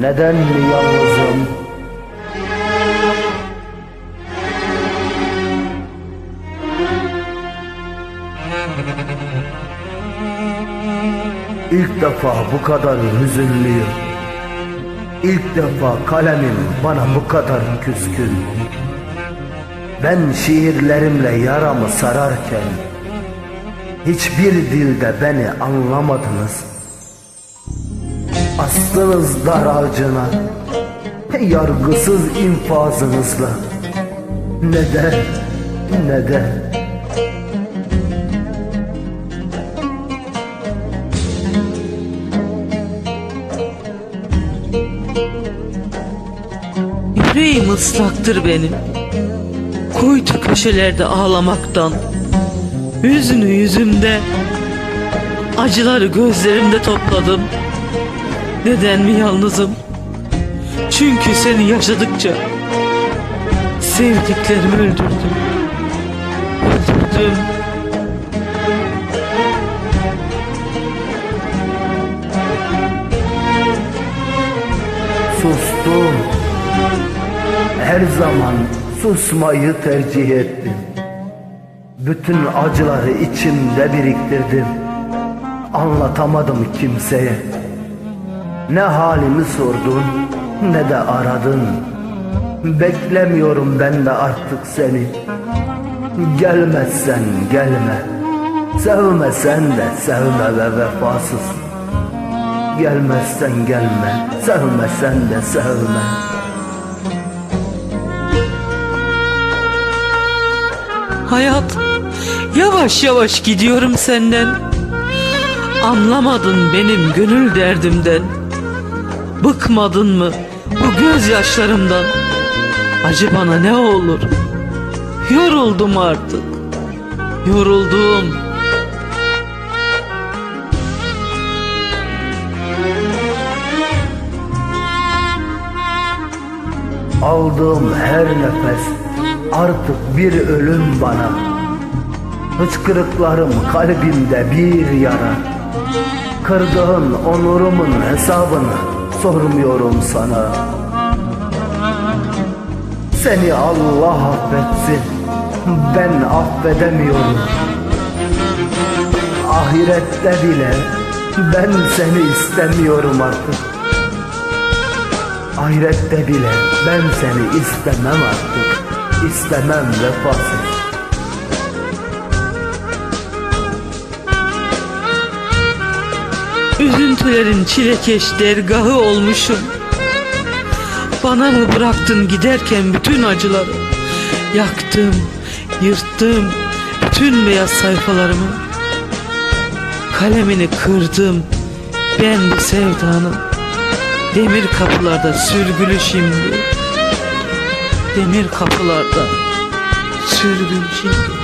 Neden mi yalnızım? İlk defa bu kadar hüzünlüyüm. İlk defa kalemim bana bu kadar küskün. Ben şiirlerimle yaramı sararken hiçbir dilde beni anlamadınız. Astınız dar ağacına yargısız infazınızla. Neden? Neden? Yüreğim ıslaktır benim. Kuytu köşelerde ağlamaktan. Hüznü yüzümde, acıları gözlerimde topladım. Neden mi yalnızım? Çünkü seni yaşadıkça sevdiklerimi öldürdüm. Öldürdüm. Sustum. Her zaman susmayı tercih ettim. Bütün acıları içimde biriktirdim. Anlatamadım kimseye. Ne halimi sordun ne de aradın. Beklemiyorum ben de artık seni. Gelmezsen gelme. Sevmesen de sevme ve vefasız. Gelmezsen gelme, sevmesen de sevme. Hayat yavaş yavaş gidiyorum senden Anlamadın benim gönül derdimden Bıkmadın mı? Bu gözyaşlarımdan. Acı bana ne olur? Yoruldum artık. Yoruldum. Aldığım her nefes artık bir ölüm bana. Hıçkırıklarım kalbimde bir yara. Kırdığın onurumun hesabını sormuyorum sana. Seni Allah affetsin. Ben affedemiyorum. Ahirette bile ben seni istemiyorum artık. Ahirette bile ben seni istemem artık. İstemem vefasız. Üzüntülerin çilekeş dergahı olmuşum. Bana mı bıraktın giderken bütün acıları? Yaktım, yırttım bütün beyaz sayfalarımı. Kalemini kırdım ben bu sevdanın. Demir kapılarda sürgülü şimdi. Demir kapılarda sürgülü şimdi